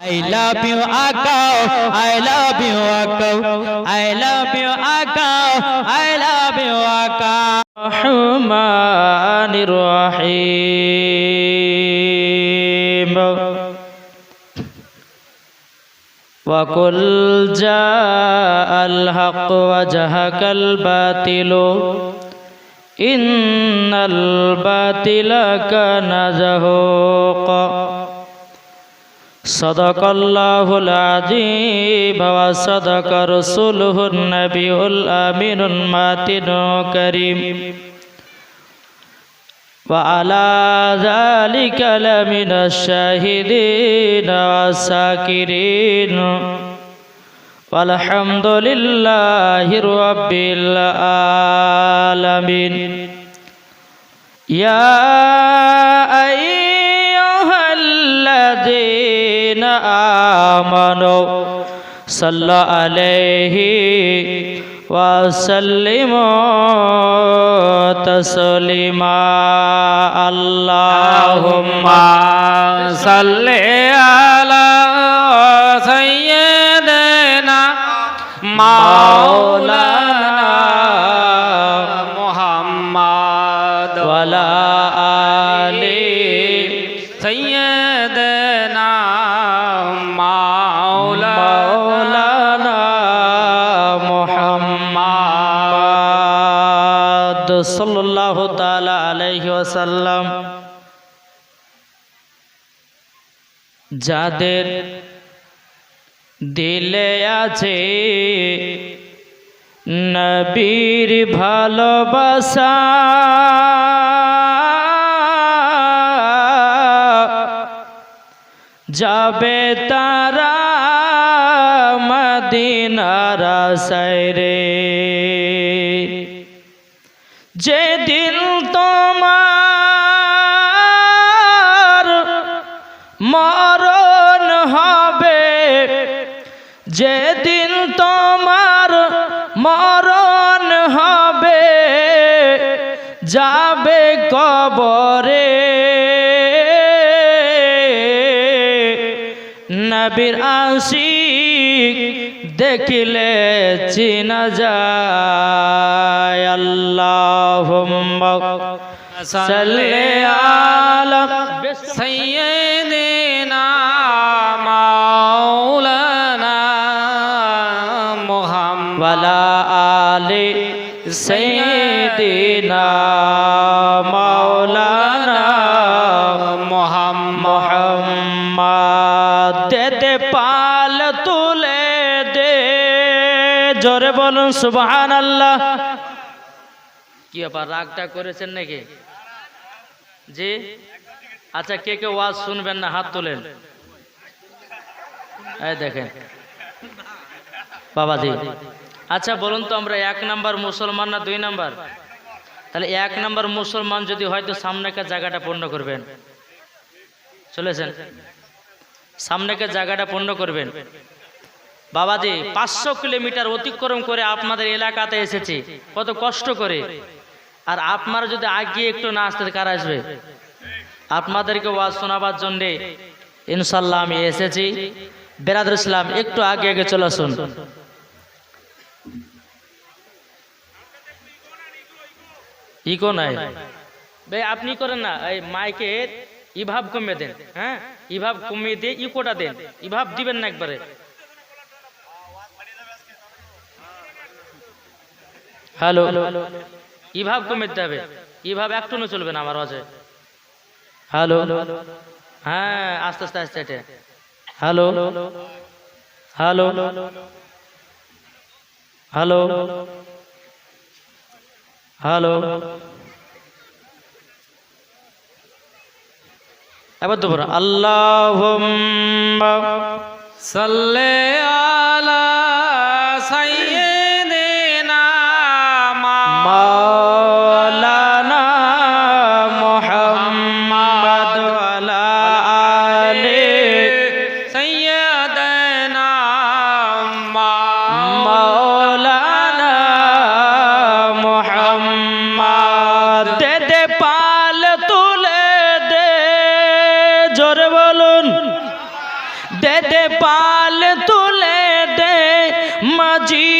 I love you, Akao. I love you, Akao. I love you, Akao. I love you, Akao. الرحمن الرحيم وقل جاء الحق وجهك الباطل إن الباطل كان زهوقا صدق الله العظيم وصدق رسوله النبي الأمين الماتن الكريم وعلى ذلك لمن الشاهدين والساكرين والحمد لله رب العالمين يا آمنوا صلى عليه وسلموا تسليما اللهم صل على سيدنا مولانا রহমত সাল্লাহ তালা আলাইহি আসাল্লাম যাদের দিলে আছে নবীর ভালোবাসা যাবে তারা মদিনারা সাইরে। যেদিন তোমার মরণ হবে। যেদিন তোমার মরণ হবে, যাবে কবরে। নবীর আশিক দেখিলে চিনা যায়। আল্লাহুম্মা সাল্লি আলা সাইয়্যিদিনা মাওলানা মুহাম্মদ আলি সাইয়্যিদিনা মাওলানা মুহাম্মদ। দেতে পাল তুলে দে, জোরে বলুন সুবহানাল্লাহ। কি ব্যাপার, রাগটা করেছেন নাকি? জি? আচ্ছা কে কে ওয়াজ শুনবেন না, হাত তোলেন। দেখেন। বাবাজি। আচ্ছা বলুন তো আমরা এক নাম্বার মুসলমান না দুই নাম্বার? তাহলে এক নাম্বার মুসলমান যদি হয়তো সামনেকার জায়গাটা পূর্ণ করবেন? চলেছেন? সামনেকার জায়গাটা পূর্ণ করবেন? বাবাজি, পাঁচশো কিলোমিটার অতিক্রম করে আপনাদের এলাকাতে এসেছি। কত কষ্ট করে। আর আপনারা যদি আগে একটু না আসতে কার আসবে? আপনাদেরকে ওয়াজ শোনাবার জন্যে ইনশাল্লাহ আমি এসেছি। বেরাদুল ইসলাম, একটু আগে আগে চলে আসুন। ইকো নাই। ভাই, আপনি করেন না, এই মাইকের ইভাব কমিয়ে দেন হ্যাঁ? ইভাব কমিয়ে দিয়ে ইকোটা দেন। ইভাব দিবেন না একবারে। হ্যালো। হ্যালো। ইভাব কমিয়ে দিতে হবে? ইভাব একটু চলবে না আমার মাঝে? হ্যালো। হ্যাঁ আস্তে আস্তে আস্তে এটা হ্যালো। হ্যালো। হ্যালো। হ্যালো। এবার দুপুর আল্লাহ সাল্লে আলা সাইয়্যিদিনা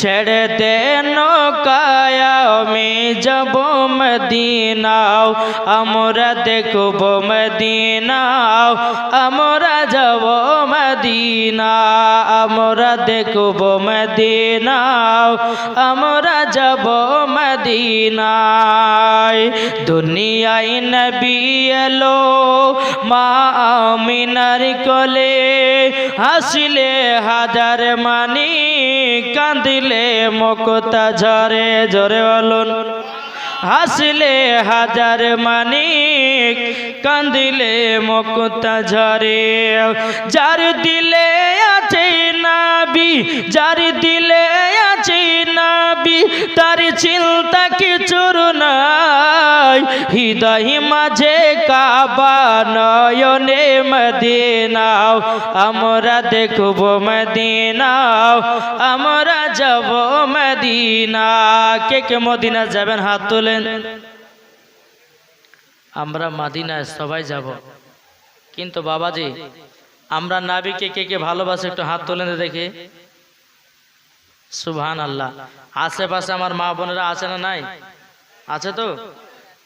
ছেড়ে দে নৌকায়, আমি যাব মদিনাও, আমরা দেখব মদিনাও, আমরা যাব মদিনা, আমরা দেখব মদিনাও, আমরা যাব মদিনায়। দুনিয়ায় নবী এলো মা আমিনার কোলে, হাসিলে হাজার মানি কান্দিলে মকতা ঝরে ঝরে বলুন। হাসলে হাজার মানিক কান্দিলে মকতা ঝরে। যার দিলে আছে নাবি, যার দিলে আছে নাবি, তার চিন্তা কিছুর নাই। হৃদয় মাঝে কাবা নয়নে মদিনাও, আমরা দেখব মদিনাও, আমরা যাব মদিনা কে কে মদিনা যাবেন? হাত তোলেন। আমরা মাদিনায় সবাই যাব। কিন্তু বাবাজি, আমরা নাবিকে কে কে ভালোবাসে একটু হাত তোলেন দেখি। সুবহান আল্লাহ আশেপাশে আমার মা বোনেরা আছে না নাই? আছে তো?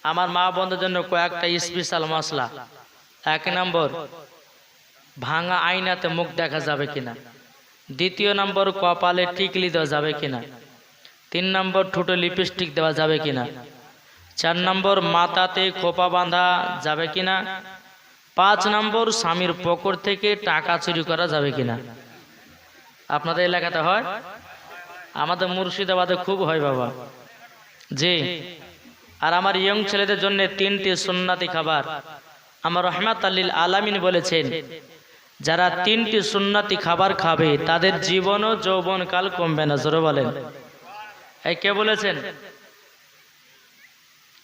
আমার মা বোনদের জন্য কয়েকটা স্পেশাল মশলা। এক নম্বর, ভাঙা আয়নাতে মুখ দেখা যাবে কিনা? দ্বিতীয় নম্বর, কপালে টিকলি দেওয়া যাবে কিনা? তিন নম্বর, ঠোঁটে লিপস্টিক দেওয়া যাবে কিনা? চার নম্বর, মাথাতে খোপা বাঁধা যাবে কিনা? পাঁচ নম্বর, স্বামীর পকর থেকে টাকা চুরি করা যাবে কিনা? আপনাদের এলাকাতে হয়? আমাদের মুর্শিদাবাদে খুব হয় বাবা। জি। আর আমার ইয়ং ছেলেদের জন্য তিনটি সুন্নাতি খাবার। আমার রহমাত আল্লিল আলামিন বলেছেন, যারা তিনটি সুন্নাতি খাবার খাবে, তাদের জীবন ও যৌবন কাল কমবে না, জোরে বলেন। এই কে বলেছেন?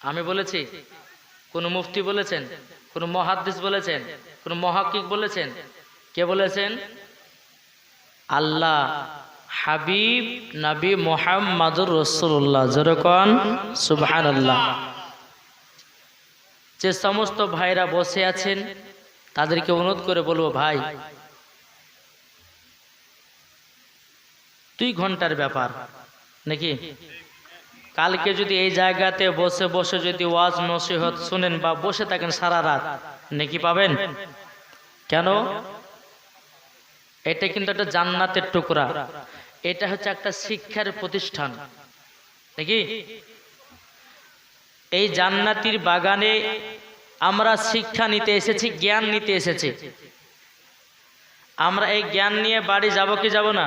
আমি বলেছি, কোন মুফতি বলেছেন, কোন মহাদ্দিস বলেছেন, কোন মহাকিক বলেছেন, কে বলেছেন? আল্লাহ। হাবিব নবী মোহাম্মদুর রসুল্লাহ যেরকম সুবহান আল্লাহ যে সমস্ত ভাইরা বসে আছেন, তাদেরকে অনুরোধ করে বলব, ভাই, দুই ঘণ্টার ব্যাপার, নাকি? কালকে যদি এই জায়গাতে বসে বসে যদি ওয়াজ, নসিহত শুনেন বা বসে থাকেন সারা রাত, নাকি পাবেন? কেন? এটা কিন্তু একটা জান্নাতের টুকরা। এটা হচ্ছে একটা শিক্ষার প্রতিষ্ঠান। নাকি? এই জান্নাতির বাগানে আমরা শিক্ষা নিতে এসেছি, জ্ঞান নিতে এসেছি। আমরা এই জ্ঞান নিয়ে বাড়ি যাব কি যাব না?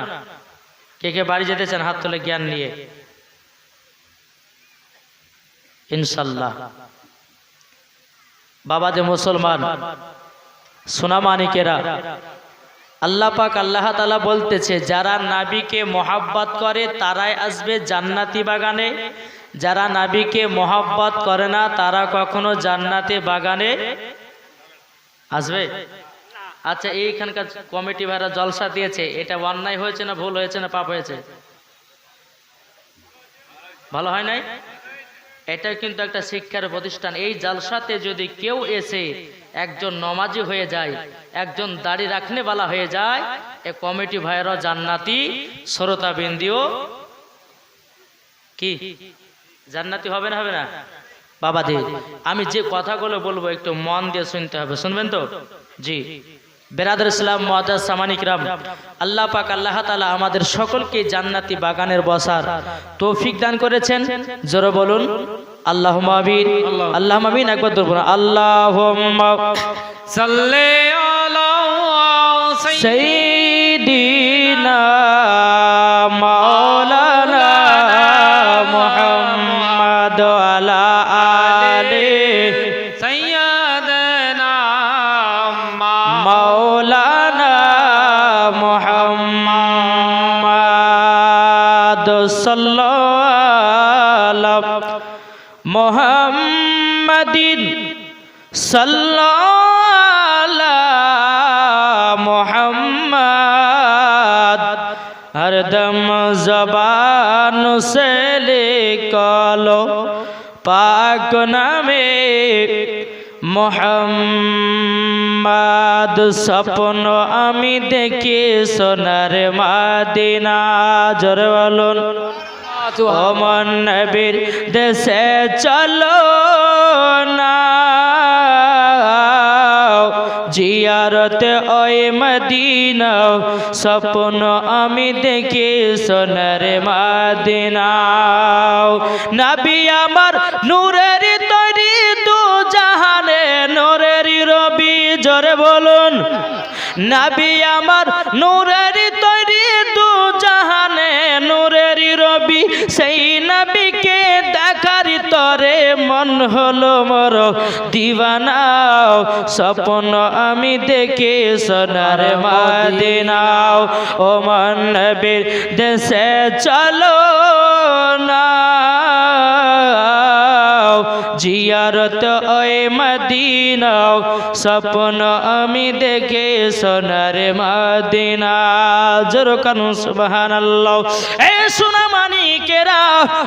কে কে বাড়ি যেতে চান, হাত তোলে জ্ঞান নিয়ে। ইনশাল্লাহ। বাবা যে মুসলমান সোনামানিকেরা আল্লাহ পাক আল্লাহ তালা বলতেছে, যারা নাবিকে মোহাব্বত করে তারাই আসবে জান্নাতি বাগানে। যারা নাবিকে মোহাব্বত করে না, তারা কখনো জান্নাতি বাগানে আসবে? আচ্ছা এইখানকার কমিটি ভাইরা জলসা দিয়েছে, এটা অন্যায় হয়েছে না ভুল হয়েছে না পাপ হয়েছে? ভালো হয় নাই? এটা কিন্তু একটা শিক্ষার প্রতিষ্ঠান। এই জালসাতে যদি কেউ এসে একজন নমাজি হয়ে যায়, একজন দাড়ি রাখনে বালা হয়ে যায়, এ কমিটি ভাইয়েরা জান্নাতি, শ্রোতা বিন্দিও কি? জান্নাতি হবে না হবে না? বাবা দি আমি যে কথাগুলো বলব একটু মন দিয়ে শুনতে হবে, শুনবেন তো? জি। বেরাদর ইসলাম, মহাদাস সামানিকরাম আল্লাহ পাক, আল্লাহ তালা আমাদের সকলকে জান্নাতি বাগানের বসার তৌফিক দান করেছেন। জোরে বলুন আল্লাহ মাবিন আল্লাহ। মাবিন একবার ধরবো না আল্লাহ সাল্লে আলা সৈদিনা জবান সে লিখলো পাক নামে মোহাম্মদ স্বপ্ন আমি দেখি সোনার মাদিনা জোরে বলুন। ওমন নবীর দেশে চলো না জিয়ারতে ওই মদিনা, স্বপ্ন আমি দেখি সোনার মাদিনা। নবী আমার নূরের তৈরি দু জাহানে, নূরের রবি জোরে বলুন। নবী আমার নূরের তৈরি দু জাহানে, নূরের রবি সেই মন হলো মর দিবানাও স্বপ্ন আমি দেখে সোনার মাদিনাও। ও মন বীর দেশে চলো। জিয়ারত ওই মদিনাও স্বপ্ন আমি দেখে সোনার মদিনা। জোর কানু, সুবহানাল্লাহ। এ সোনা মানিকেরা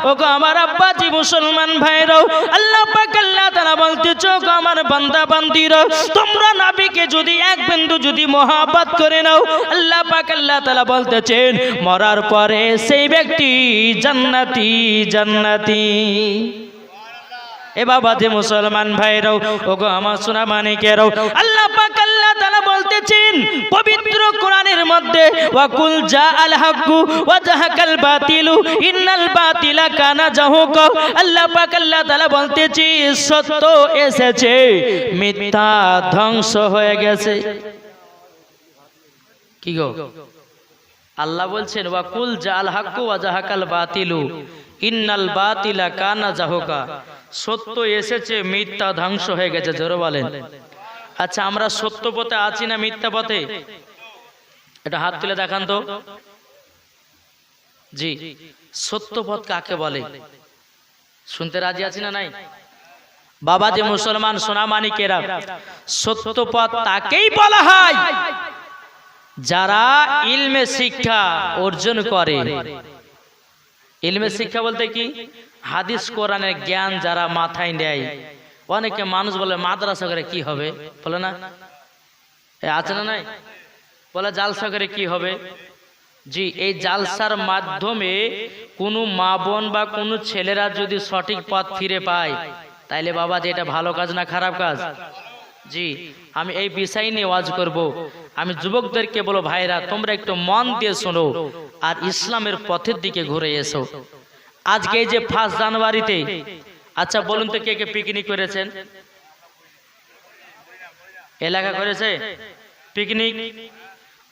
ও গো আমার আব্বাজি মুসলমান ভাইরাও, আল্লাহ পাক আল্লাহ তাআলা বলতে চোখ আমার বান্দা বান্দিরা, তোমরা নবীকে যদি এক বিন্দু যদি মহাব্বত করে নাও, আল্লাহ পাক আল্লাহ তাআলা বলতেছেন, মরার পরে সেই ব্যক্তি জান্নাতি জান্নাতি। এ মুসলমান ভাইরাও ও গো আমার সোনা মানিকেরাও আল্লাহ পাক আল্লাহ তাআলা বলতেছেন, পবিত্র কোরআনের মধ্যে, ওয়াকুল জা আল হাক্কু ওয়া জাহাকাল বাতিলু, ইন্নাল বাতিলা কানা জাহুকা। আল্লাহ পাক আল্লাহ তাআলা বলতেছি, সত্য এসেছে, মিথ্যা ধ্বংস হয়ে গেছে। কি গো? আল্লাহ বলছেন, ওয়াকুল আল হাক্কু ওয়া জাহাকাল বাতিলু। ইন্নাল বাতিলা কানা জাহুকা। সত্য এসেছে, মিথ্যা ধ্বংস হয়ে গেছে, জোরে বলেন। আচ্ছা আমরা সত্য পথে আছি না মিথ্যা পথে? এটা হাত তুলে দেখান তো। জি, সত্য পথ কাকে বলে? শুনতে রাজি আছি না নাই? বাবা যে মুসলমান সোনামানিকেরা সত্য পথ তাকেই বলা হয়। যারা ইলমে শিক্ষা অর্জন করে। ইলমে শিক্ষা বলতে কি? হাদিস, কোরআনের জ্ঞান যারা মাথায় নেয়, অনেকে মানুষ বলে, মাদ্রাসা করে কি হবে? বলে না। আছে না নাই? বলে, জালসা করে কি হবে? জি, এই জালসার মাধ্যমে কোনো মা বোন বা কোনো ছেলেরা যদি সঠিক পথ ফিরে পায়, তাইলে বাবা যে এটা ভালো কাজ না খারাপ কাজ? জি, আমি এই বিষয় নিয়ে ওয়াজ করব। আমি যুবকদেরকে বলো ভাইরা তোমরা একটু মন দিয়ে শোনো আর ইসলামের পথের দিকে ঘুরে এসো। আজকে এই যে ফার্স্ট জানুয়ারিতে আচ্ছা বলুন তো কে কে পিকনিক করেছেন? এলাকা করেছে? পিকনিক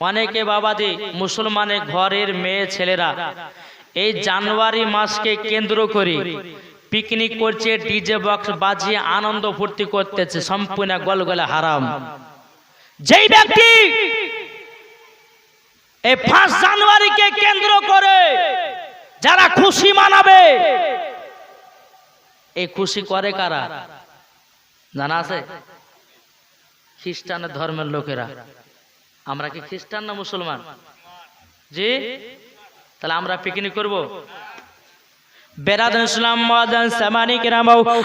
অনেকে বাবাদি মুসলমানের ঘরের মেয়ে ছেলেরা, এই জানুয়ারি মাসকে কেন্দ্র করে পিকনিক করছে, ডিজে বক্স বাজিয়ে আনন্দ ফুর্তি করতেছে, সম্পূর্ণ গলগলে হারাম। যেই ব্যক্তি এই ফার্স্ট জানুয়ারিকে কেন্দ্র করে যারা খুশি মানাবে, এই খুশি করে কারা? জানা আছে? খ্রিস্টান ধর্মের লোকেরা। আমরা কি খ্রিস্টান না মুসলমান? জি? তাহলে আমরা পিকনিক করব? মাদান সামানি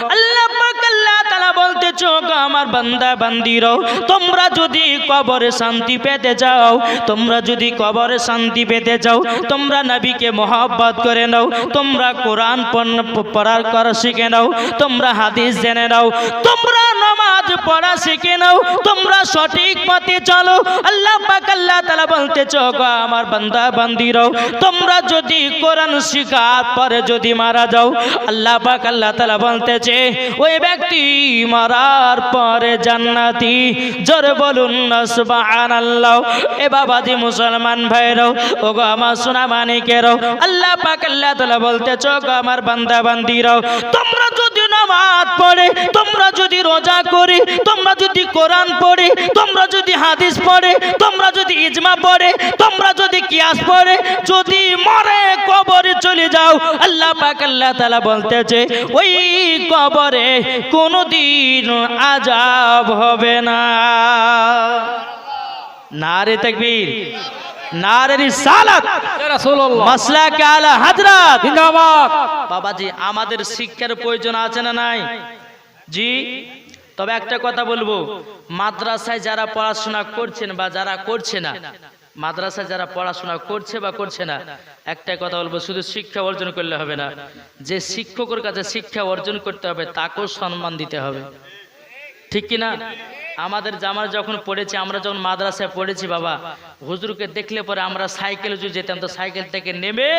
আল্লাহ পাক আল্লাহ তাআলা আমার বান্দা তোমরা যদি কবরে শান্তি পেতে যাও তোমরা যদি কবরে শান্তি পেতে যাও তোমরা নবীকে মহব্বত করে নাও, তোমরা কোরআন পড়- পড়ার করা শিখে নাও, তোমরা হাদিস জেনে নাও, তোমরা নামাজ পড়া শিখে নাও, তোমরা সঠিক পথে চলো। আল্লাহ পাক, আল্লাহ তাআলা বলতে চোখ আমার বান্দা বান্দিরো তোমরা যদি কোরআন শিখার পরে যদি মারা যাও, আল্লাহ পাক, আল্লাহ তাআলা বলতেছে, ওই ব্যক্তি মারার পরে জান্নাতি, জোরে বলুন না, সুবহানাল্লাহ, এ বাবাজি মুসলমান ভাইরাও, ও গো আমার সোনা মানিকেরও, আল্লাহ পাক, আল্লাহ তাআলা বলতেছে, গো আমার বান্দা, বান্দিরাও, তোমরা যদি নামাজ পড়ে, তোমরা যদি রোজা করে, তোমরা যদি কোরআন পড়ে, তোমরা যদি হাদিস পড়ে, তোমরা যদি ইজমা পড়ে, তোমরা যদি কিয়াস পড়ে, যদি মরে কবরে চলে যাও, আল্লাহ পাক আল্লাহ তাআলা বলতেছে, ওই কবরে কোনোদিন আজাব হবে না। নারে তাকবীর। বাবাজি আমাদের শিক্ষার প্রয়োজন আছে না নাই? জি তবে একটা কথা বলব। মাদ্রাসায় যারা পড়াশোনা করছেন বা যারা করছে না মাদ্রাসায় যারা পড়াশোনা করছে বা করছে না একটা কথা বলব শুধু শিক্ষা অর্জন করলে হবে না। যে শিক্ষকের কাছে শিক্ষা অর্জন করতে হবে তাকেও সম্মান দিতে হবে। ঠিক কি না আমাদের জামার যখন পড়েছি, আমরা যখন মাদ্রাসায় পড়েছি বাবা, হুজুরকে দেখলে পরে আমরা সাইকেলে যদি যেতাম, তো সাইকেল থেকে নেমে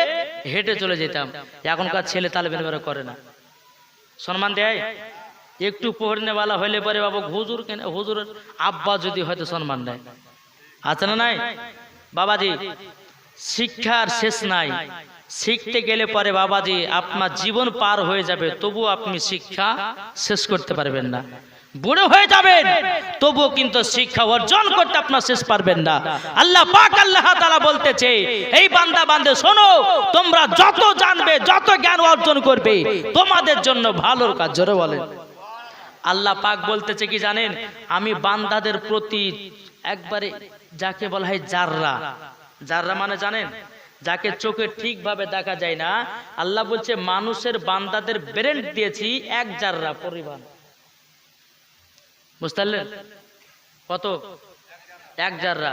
হেঁটে চলে যেতাম। এখনকার ছেলে তালেবেন বেরো করে না। সম্মান দেয়? একটু পড়নেওয়ালা হইলে পরে বাবা হুজুর কেন হুজুরের আব্বা যদি হয়তো সম্মান দেয়। আছে না নাই? বাবাজি, শিক্ষার শেষ নাই। শিখতে গেলে পরে বাবাজি, আপনার জীবন পার হয়ে যাবে তবু আপনি শিক্ষা শেষ করতে পারবেন না। বুড়ো হয়ে যাবেন, তবুও কিন্তু শিক্ষা অর্জন করতে আপনার শেষ পারবেন না। আল্লাহ পাক আল্লাহ তাআলা বলতেছে, এই বান্দা বান্দে, শোনো, তোমরা যত জানবে, যত জ্ঞান অর্জন করবে, তোমাদের জন্য ভালোর কাজ। জোরে বলেন। আল্লাহ পাক বলতেছে কি জানেন, আমি বান্দাদের প্রতি একবারে যাকে বলা হয় জাররা। জাররা মানে জানেন, যাকে চোখে ঠিকভাবে দেখা যায় না। আল্লাহ বলছে, মানুষের বান্দাদের ব্রেন দিয়েছি এক জাররা পরিমাণ। বুঝতে পারলেন কত? এক জাররা।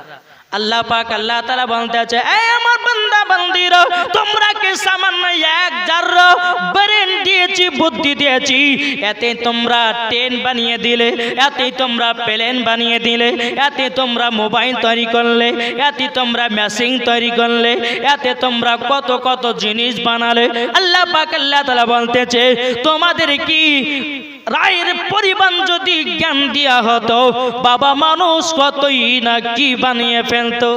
আল্লাহ পাক আল্লাহ তাআলা বলতে আছে এই আমার বান্দা, বান্দিরা, তোমরা কি সামান্য এক জাররা ব্রেন দিয়েছি, বুদ্ধি দিয়েছি? এতে তোমরা ট্রেন বানিয়ে দিলে, এতে তোমরা প্লেন বানিয়ে দিলে, এতে তোমরা মোবাইল তৈরি করলে, এতে তোমরা মেশিন তৈরি করলে, এতে তোমরা কত কত জিনিস বানালে? আল্লাহ পাক আল্লাহ তাআলা বলতেছে তোমাদের কি রায়ের পরিমাণ যদি জ্ঞান দিয়া হতো বাবা মানুষ কতই না কি বানিয়ে ফেলতো।